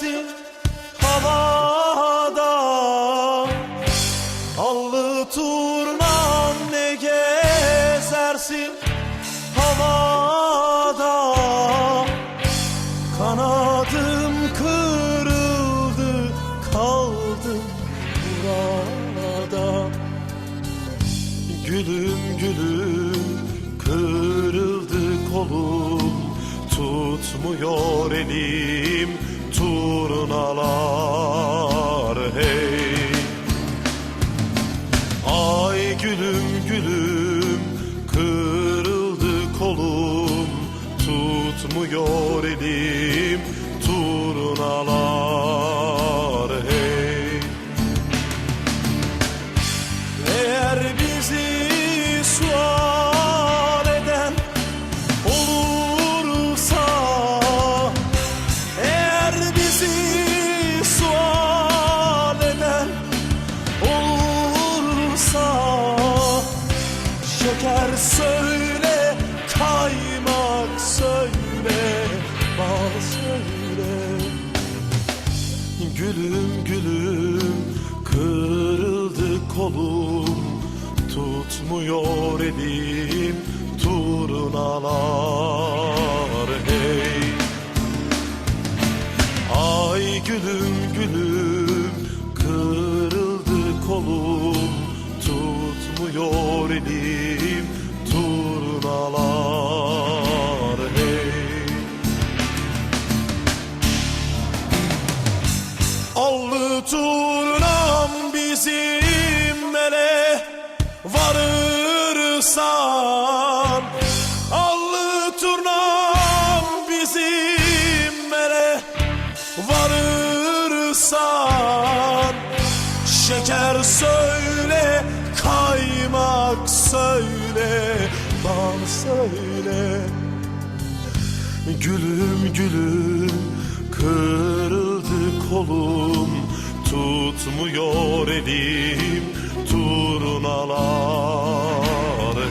gezersin havada. Allı turnam ne gezersin havada? Kanadım kırıldı kaldım burada. Gülüm gülüm kırıldı kolum Tutmuyor elim turnalar hey. Ay gülüm gülüm kırıldı kolum Tutmuyor elim Gülüm gülüm. Kırıldı kolum Tutmuyor elim. Turnalar hey. Ay gülüm gülüm. Kırıldı kolum Tutmuyor elim Allı turnam bizim ele varırsan. Allı turnam bizim ele varırsan. Şeker söyle, kaymak söyle, bal söyle. Gülüm gülüm kırıldı kolum Tutmuyor elim turnalar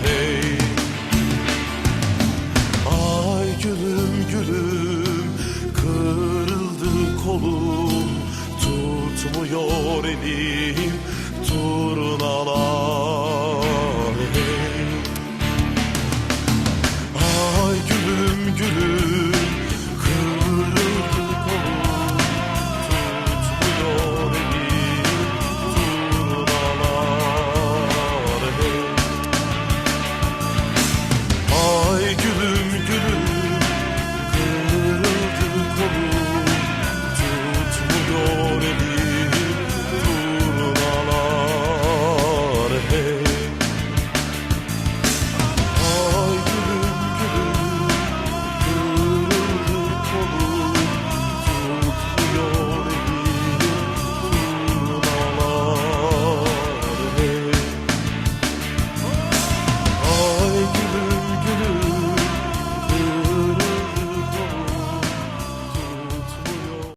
hey. Ay gülüm gülüm kırıldı kolum Tutmuyor elim turnalar